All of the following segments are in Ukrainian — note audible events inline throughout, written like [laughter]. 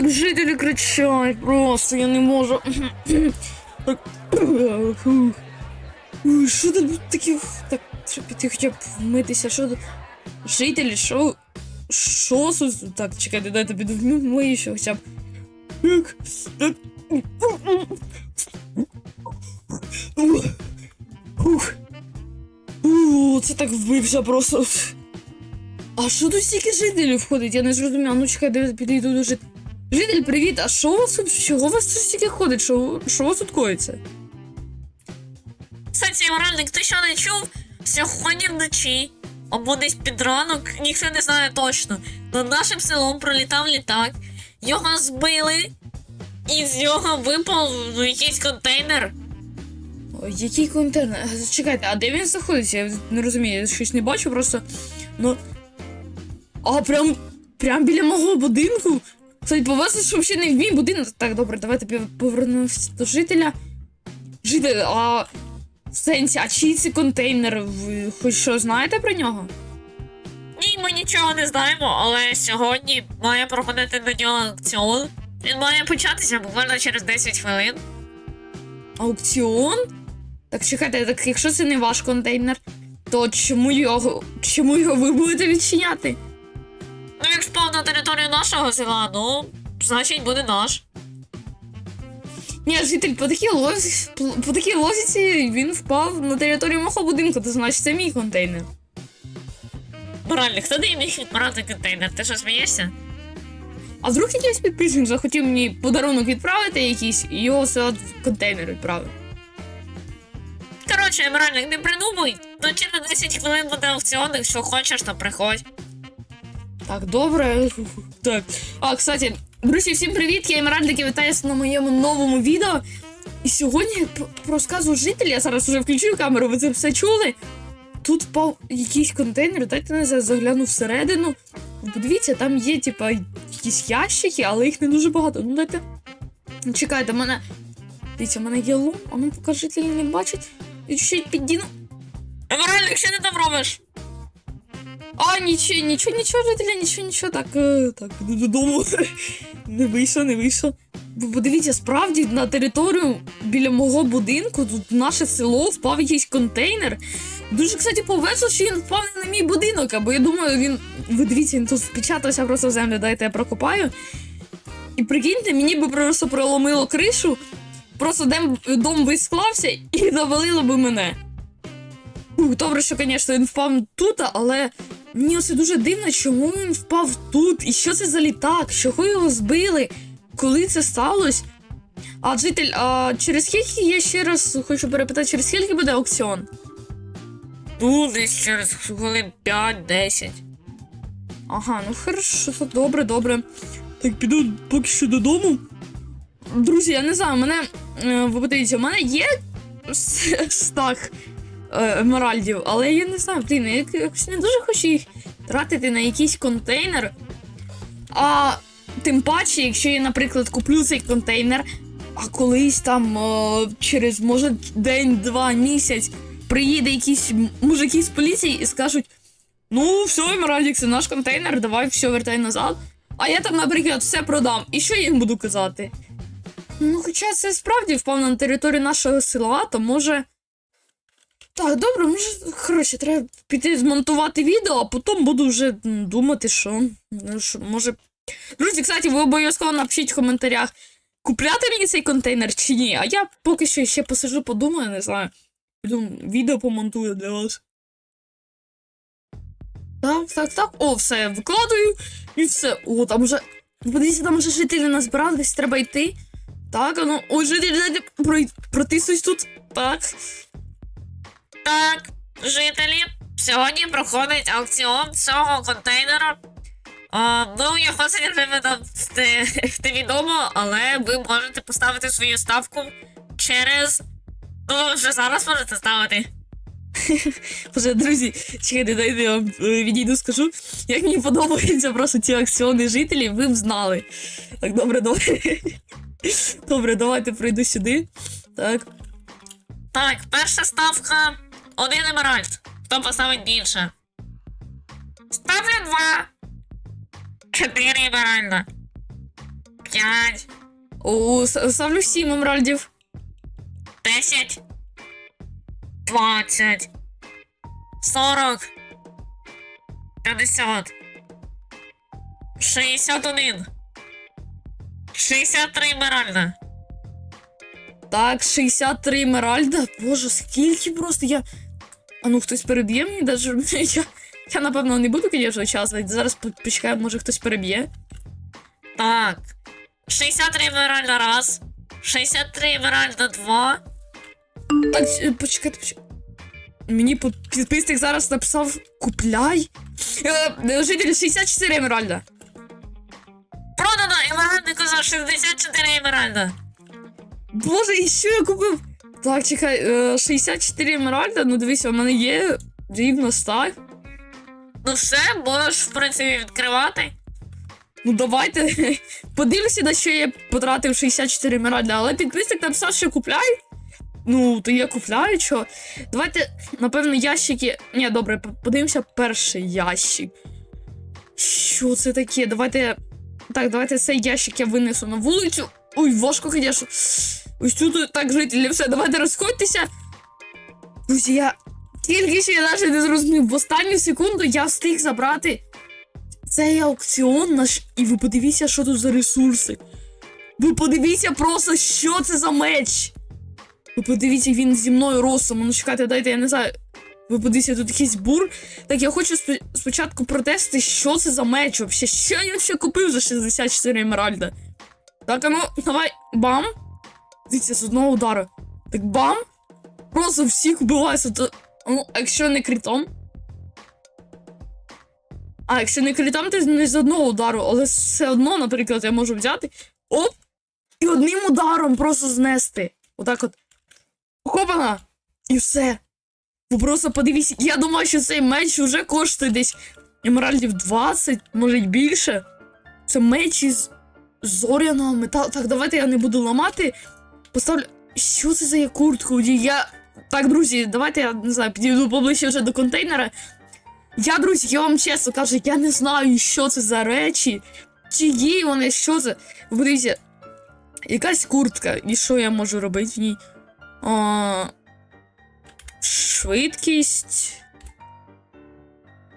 так жителі кричать, просто я не можу. Так. Що тут таке? Так, треба піти хоча б вмитися, що тут? Жителі, що? Що тут? Так, чекайте, дайте піду вмию ще хоча б. Так. Ух. Це так вбився просто. А що тут стільки жителів входить? Я не зрозуміла. Ну чекай, де підійду до жителів. Житель, привіт, а що у вас тут? Чого у вас тут стільки ходить? Що, що у вас тут коїться? Кстати, Моральник, ти що не чув? Сьогодні вночі, або десь під ранок, ніхто не знає точно. Над нашим селом пролітав літак, його збили, і з нього випав ну, якийсь контейнер. Ой, який контейнер? Чекайте, а де він знаходиться? Я не розумію, я щось не бачу, просто. Ну. А, прям. Прям біля мого будинку. Кстати, повезли, що взагалі не в мій будинок. Так, добре, давайте повернемося до жителя. Житель, а. В сенсі, а чий це контейнер? Ви хоч що знаєте про нього? Ні, ми нічого не знаємо, але сьогодні має проходити на нього аукціон. Він має початися буквально через 10 хвилин. Аукціон? Так чекайте, так якщо це не ваш контейнер, то чому його. Чому його ви будете відчиняти? Ну, він впав на територію нашого села, ну, значить буде наш. Ні, житель, по такій лозі, по такій лозіці він впав на територію мого будинку, то значить це мій контейнер. Моральник, хто дає міг відбирати контейнер? Ти що смієшся? А вдруг якийсь підписник захотів мені подарунок відправити якийсь, і його все в контейнер відправив. Коротше, Моральник, не придумуй. Ну через 10 хвилин буде аукціон, якщо хочеш, то приходь. Так, добре. [laughs] Так. А, кстати, друзі, всім привіт! Я Емеральдик і вітаю на моєму новому відео. І сьогодні я про- розказую жителі, я зараз вже включу камеру, ви це все чули. Тут впав якийсь контейнер, дайте я загляну всередину. Подивіться, там є, типа, якісь ящики, але їх не дуже багато. Ну дайте. Чекайте, мене. Дивіться, в мене є лом, а ну поки жителі не бачать. Я чуть піддіну. Моральник, що ти там робиш? А, нічого, нічого, нічого, жителя, нічого, нічого, так, е, так, додому. [laughs] Не вийшло, не вийшло. Подивіться, справді на територію біля мого будинку, тут наше село впав якийсь контейнер. Дуже, кстати, повезло, що він впав не на мій будинок, або я думаю, він. Ви дивіться, він тут впечатався просто в землю, дайте я прокопаю. І прикиньте, мені би просто проломило кришу, просто дем, дом висклався і завалило би мене. Добре, що, звісно, він впав тут, але мені оце дуже дивно, чому він впав тут, і що це за літак, чого його збили, коли це сталося. А житель, а через скільки я ще раз хочу перепитати, через скільки буде аукціон? Ну, десь через хвилин 5-10. Ага, ну хорошо, добре, добре. Так, піду поки що додому. Друзі, я не знаю, у мене. е, Ви подивіться, у мене є с- [laughs] стак е, емеральдів, але я не знаю, блін, я якось не дуже хочу їх тратити на якийсь контейнер. А тим паче, якщо я, наприклад, куплю цей контейнер, а колись там е, через, може, день, два, місяць приїде якісь мужики з поліції і скажуть. Ну, все, Емеральдік, це наш контейнер, давай все вертай назад. А я там, наприклад, все продам. І що я їм буду казати? Ну, хоча це справді впав на територію нашого села, то може. Так, добре, може, коротше, треба піти змонтувати відео, а потім буду вже думати, що. що може. Друзі, кстати, ви обов'язково напишіть в коментарях, купляти мені цей контейнер чи ні. А я поки що ще посижу, подумаю, не знаю. Відео помонтую для вас. Так, так, так. О, все, викладаю і все. О, там вже. Подивіться, там вже жителі назбирали, десь треба йти. Так, а ну. Ой, жителі, дайте протиснусь тут. Так. Так, жителі, сьогодні проходить аукціон цього контейнера. А, ну, його [laughs] невідомо, але ви можете поставити свою ставку через. Ну, вже зараз можете ставити. [laughs] Боже, друзі, чекайте, дайте я вам е, відійду, скажу. Як мені подобаються просто ці акціони жителів, ви б знали. Так, добре, [laughs] добре. Добре, давайте пройду сюди. Так. Так, перша ставка один емеральд. Хто поставить більше? Ставлю два. Чотири емеральда. 5, О, с- ставлю 7 емеральдів. 10, 20, 40, 50, 61, 63 Емеральда. Так, 63 емеральда. Боже, скільки просто я. А ну хтось переб'є мені даже. [laughs] Я, я напевно не буду, звісно, час. Зараз по- почекаю, може хтось переб'є. Так. 63 Емеральда раз. 63 Емеральда два. Так, е, почекайте, почекайте. Мені підписник зараз написав купляй. Е, е, 64 емеральда. Продано Емеральднику за 64 Емеральда. Боже, і що я купив? Так, чекай, е, 64 емеральда, ну дивися, у мене є рівно стак. Ну все, можеш, в принципі, відкривати. Ну давайте [laughs] подивимося, на що я потратив 64 емеральда, але підписник написав, що купляй. Ну, то я купляю, що. Давайте, напевно, ящики. Ні, добре, подивимося перший ящик. Що це таке? Давайте. Так, давайте цей ящик я винесу на вулицю. Ой, важко, звісно. Ось тут так жителі, все, давайте розходьтеся. Друзі, я тільки ще я навіть не зрозумів. В останню секунду я встиг забрати цей аукціон наш, і ви подивіться, що тут за ресурси. Ви подивіться просто, що це за меч. Ви подивіться, він зі мною ростом. Ну чекайте, дайте, я не знаю. Ви подивіться, тут якийсь бур. Так я хочу спо- спочатку протестити, що це за меч вообще. Що я ще купив за 64 емеральда. Так, ну, давай, бам. Дивіться, з одного удару. Так бам. Просто всіх вбивається. То... Ну, якщо не критом. А, якщо не критом, то не з одного удару, але все одно, наприклад, я можу взяти. Оп! І одним ударом просто знести. Отак от. Хопана! І все. Ви просто подивіться, я думаю, що цей меч вже коштує десь емеральдів 20, може й більше. Це меч із зоряного металу. Так, давайте я не буду ламати. Поставлю. Що це за є куртка? Я. Так, друзі, давайте я не знаю, підійду поближче вже до контейнера. Я, друзі, я вам чесно кажу, я не знаю, що це за речі. Чиї вони, що це. Ви Подивіться, якась куртка, і що я можу робити в ній? А, швидкість.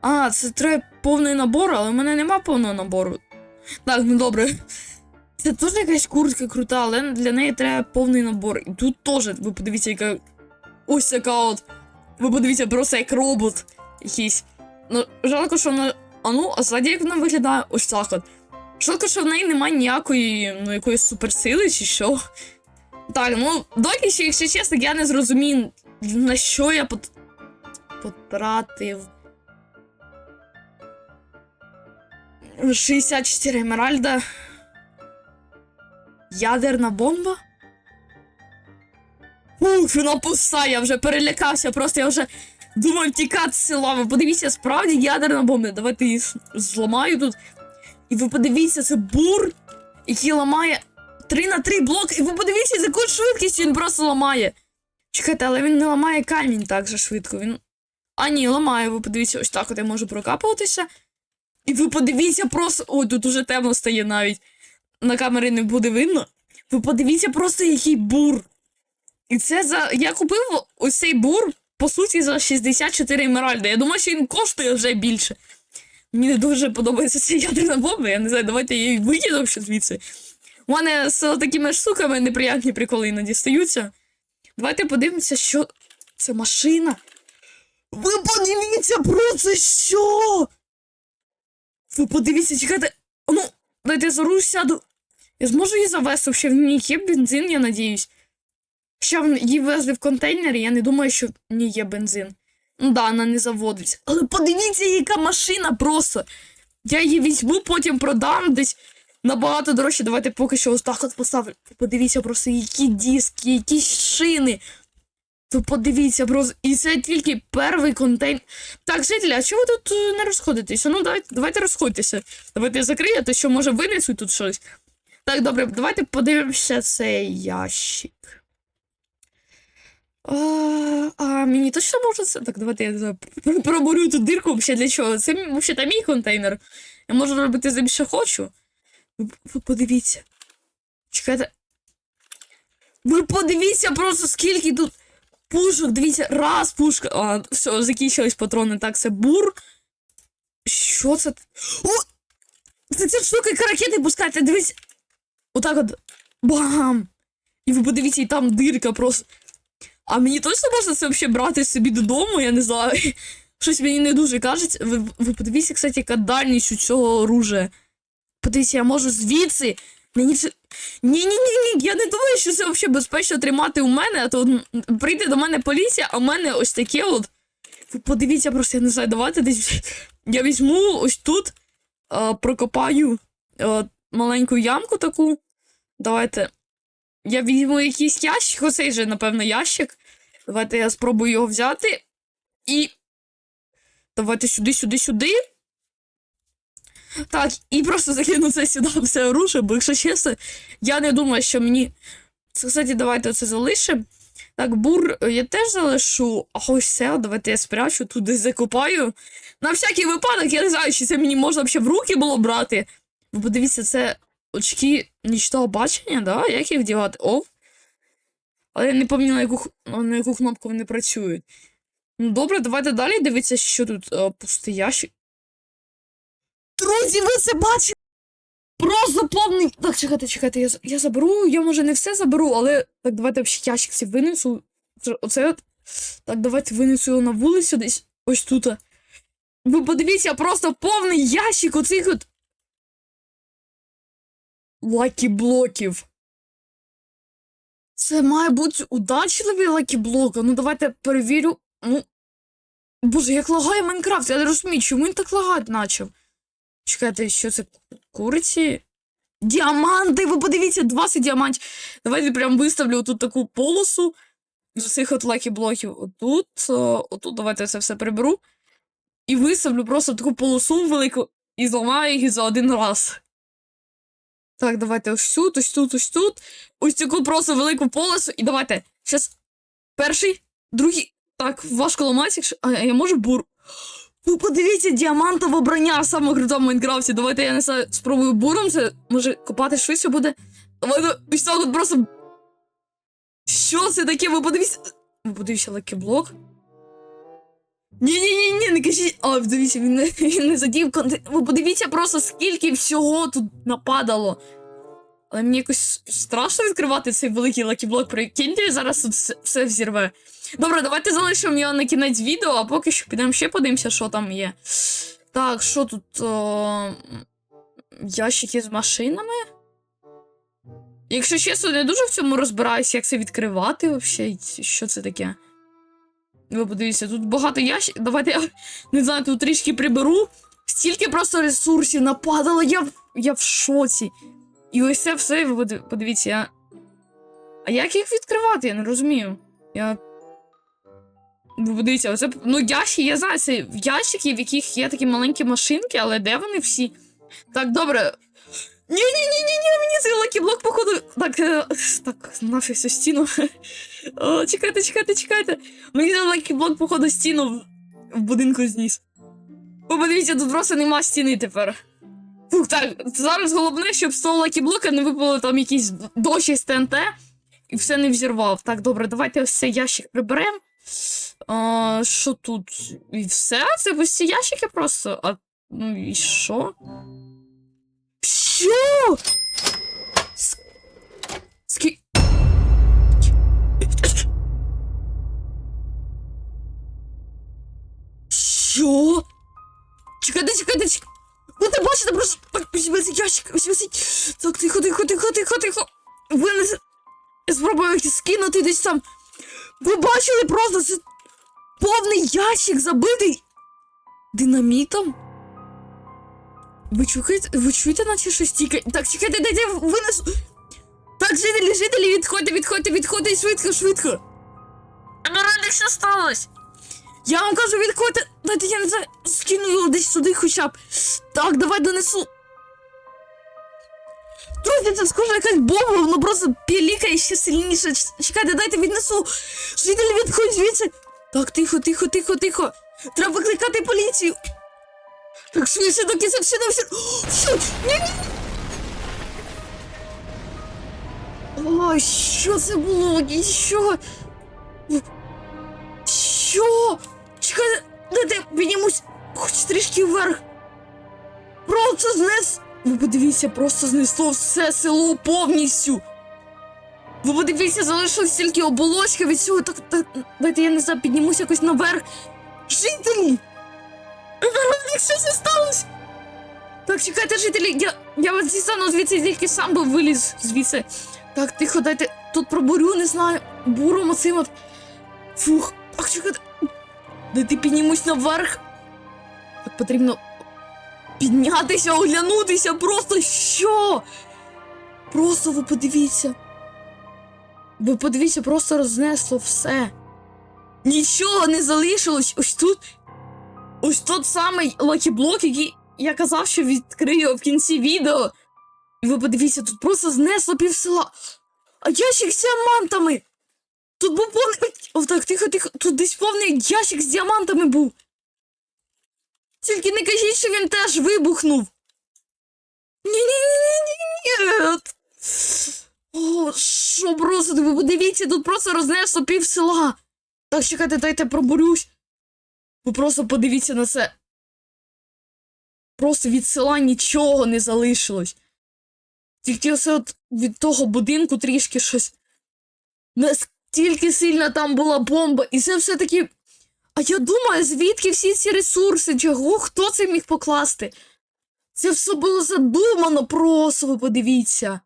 А, це треба повний набор, але в мене нема повного набору. Так, ну добре. Це теж якась куртка крута, але для неї треба повний набор. І тут теж, ви подивіться, яка. Ось така от. Ви подивіться, просто як робот якийсь. Ну, жалко, що вона. А ну, а ззаді як вона виглядає ось так от. Жалко, що в неї немає ніякої, ну, якоїсь суперсили чи що. Так, ну, доки ще, якщо чесно, я не зрозумію, на що я пот... потратив. 64 емеральда. Ядерна бомба? Ух, вона пуста, я вже перелякався, просто я вже думав тікати з села. Ви подивіться, справді ядерна бомба. Давайте її зламаю тут. І ви подивіться, це бур, який ламає 3 на 3 блок. І ви подивіться, з якою швидкістю він просто ламає. Чекайте, але він не ламає камінь так же швидко. Він. А ні, ламає, ви подивіться, ось так от я можу прокапуватися. І ви подивіться просто. Ой, тут уже темно стає навіть. На камері не буде видно. Ви подивіться просто, який бур. І це за. Я купив ось цей бур, по суті, за 64 емеральди. Я думаю, що він коштує вже більше. Мені не дуже подобається ця ядерна бомба. Я не знаю, давайте я її викину ще звідси. У мене з такими штуками неприятні приколи іноді стаються. Давайте подивимося, що. Це машина. Ви подивіться про це що? Ви подивіться, чекайте. Ну, дайте я зару сяду. Я зможу її завести, ще в ній є бензин, я надіюсь. Ще її везли в контейнері, я не думаю, що в ній є бензин. Ну да, вона не заводиться. Але подивіться, яка машина просто. Я її візьму, потім продам десь набагато дорожче. Давайте поки що ось так от поставлю. Подивіться просто, які диски, які шини. Ви подивіться просто. І це тільки перший контейнер. Так, жителі, а чого ви тут е, не розходитеся? Ну, давайте, давайте розходьтеся. Давайте то що може винесуть тут щось. Так, добре, давайте подивимося цей ящик. А, а мені точно може це. Так, давайте я знаю, пр- пробурю тут дирку ще для чого. Це взагалі мій контейнер. Я можу робити з ним, що хочу. Ви, подивіться. Чекайте. Ви подивіться просто скільки тут пушок. Дивіться, раз пушка. А, все, закінчились патрони. Так, це бур. Що це? О! Це ця штука, ракети пускається. Дивіться. Отак от. Бам! І ви подивіться, і там дирка просто. А мені точно можна це взагалі брати собі додому, я не знаю. [laughs] Щось мені не дуже кажеться. Ви, ви подивіться, кстати, яка дальність у цього оружия. Подивіться, я можу звідси. Мені це. Ні, ні, ні, ні. Я не думаю, що це взагалі безпечно тримати у мене, а то прийде до мене поліція, а в мене ось таке от. Ви подивіться, просто я не знаю, давайте десь. [laughs] Я візьму ось тут, а, прокопаю а, маленьку ямку таку. Давайте. Я візьму якийсь ящик, оцей же, напевно, ящик. Давайте я спробую його взяти. І. Давайте сюди, сюди, сюди. Так, і просто закину це сюди [laughs] все оружие, бо якщо чесно, я не думаю, що мені. Кстати, давайте це залишимо. Так, бур е, я теж залишу, а ось це, давайте я спрячу, десь закопаю. На всякий випадок, я не знаю, чи це мені можна взагалі в руки було брати. Ви подивіться, це очки нічного бачення, да? Як їх вдівати? О. Але я не пам'ятаю, на яку, на яку кнопку вони працюють. Ну, добре, давайте далі дивитися, що тут е, пустий ящик. Друзі, ви це бачите? Просто повний. Так, чекайте, чекайте, я, я заберу, я може не все заберу, але так, давайте взагалі ящик цей винесу. Оце от. Так, давайте винесу його на вулицю десь ось тут. Ви подивіться, просто повний ящик оцих от. Лакі-блоків. Це має бути удачливий лакі-блок. Ну, давайте перевірю. Ну. Боже, як лагає Майнкрафт, я не розумію, чому він так лагати почав. Чекайте, що це куриці? Діаманти! Ви подивіться, 20 діамантів. Давайте прям виставлю тут таку полосу з усіх от лакі блоків. Отут, отут давайте це все приберу. І виставлю просто таку полосу велику і зламаю їх за один раз. Так, давайте ось тут, ось тут, ось тут. Ось таку просто велику полосу. І давайте. Щас. Перший, другий. Так, важко ламати, якщо. А я можу бур. Ви подивіться, діамантове броня саме крута в Майнкрафті. Давайте я не спробую буром. Це може копати швидше буде. Давайте ось так от просто. Що це таке? Ви подивіться. Ви подивіться лакіблок. Ні, ні, ні, ні, не кажіть. А, дивіться, він не, він не задів контент. Ви подивіться просто, скільки всього тут нападало. Але мені якось страшно відкривати цей великий лакіблок. про Прикиньте, зараз тут все, все взірве. Добре, давайте залишимо його на кінець відео, а поки що підемо ще подивимося, що там є. Так, що тут. О... Ящики з машинами? Якщо чесно, не дуже в цьому розбираюся, як це відкривати взагалі, що це таке. Ви подивіться, тут багато ящиків. Давайте я [laughs] не знаю, тут трішки приберу. Стільки просто ресурсів нападало, я, в- я в шоці. І ось це все, ви подивіться, я. А як їх відкривати? Я не розумію. Я. Ви подивіться, оце. Ну, ящики, я знаю, це ящики, в яких є такі маленькі машинки, але де вони всі? Так, добре. Ні-ні-ні-ні, мені цей лакіблок, походу. Так, е, так, нафіг цю стіну. О, чекайте, чекайте, чекайте. Мені цей лакіблок, походу, стіну в, будинку зніс. Ви подивіться, тут просто нема стіни тепер. Фух, так, зараз головне, щоб з того лакіблока не випало там якийсь дощ із ТНТ і все не взірвав. Так, добре, давайте ось цей ящик приберемо. А, що тут? І все? Це ось ці ящики просто. А ну і що? Що? С- Скі... Що? Чекайте, чекайте, чекайте. Ви не бачите, просто так, візьми цей ящик, візьми цей. Так, тихо, тихо, тихо, тихо, тихо. Винеси. Я спробую їх скинути десь там. Ви бачили просто це повний ящик забитий динамітом? Ви чуєте, ви чуєте, наче щось тікає? Так, чекайте, дайте я винесу. Так, жителі, жителі, відходьте, відходьте, відходьте швидко, швидко. Емеральди, що сталося? Я вам кажу, відходьте. Дайте я не знаю, скину його десь сюди хоча б. Так, давай донесу. Друзі, це схоже якась бомба, воно просто пілікає ще сильніше. Чекайте, дайте віднесу. Жителі, відходь звідси. Так, тихо, тихо, тихо, тихо. Треба викликати поліцію. Так швидше, доки це все все. О, Що? Ні, ні. Ой, що це було? І що? Що? Чекай, дайте піднімусь хоч трішки вверх. Просто знес. Ви подивіться, просто знесло все село повністю. Ви подивіться, залишилось тільки оболочка від цього. Так, так, дайте я не знаю, піднімусь якось наверх. Жителі! Вероник, що це сталося? Так, чекайте, жителі, я, я вас дістану звідси, тільки сам би виліз звідси. Так, тихо, дайте тут пробурю, не знаю, буром оцим от. Фух, так, чекайте. Дайте піднімусь наверх. Так потрібно піднятися, оглянутися, просто що? Просто ви подивіться. Ви подивіться, просто рознесло все. Нічого не залишилось. Ось тут. Ось тот самий лакіблок, який я казав, що відкрию в кінці відео. І ви подивіться, тут просто знесло пів села. А ящик з діамантами. Тут був повний. О, так, тихо, тихо. Тут десь повний ящик з діамантами був. Тільки не кажіть, що він теж вибухнув. Ні-ні-ні-ні-ні. О, що просто, ви подивіться, тут просто рознесло пів села. Так, чекайте, дайте пробурюсь. Ви просто подивіться на це. Просто від села нічого не залишилось. Тільки оце от від того будинку трішки щось. Настільки сильна там була бомба, і це все-таки. А я думаю, звідки всі ці ресурси? Чого? Хто це міг покласти? Це все було задумано просто, ви подивіться.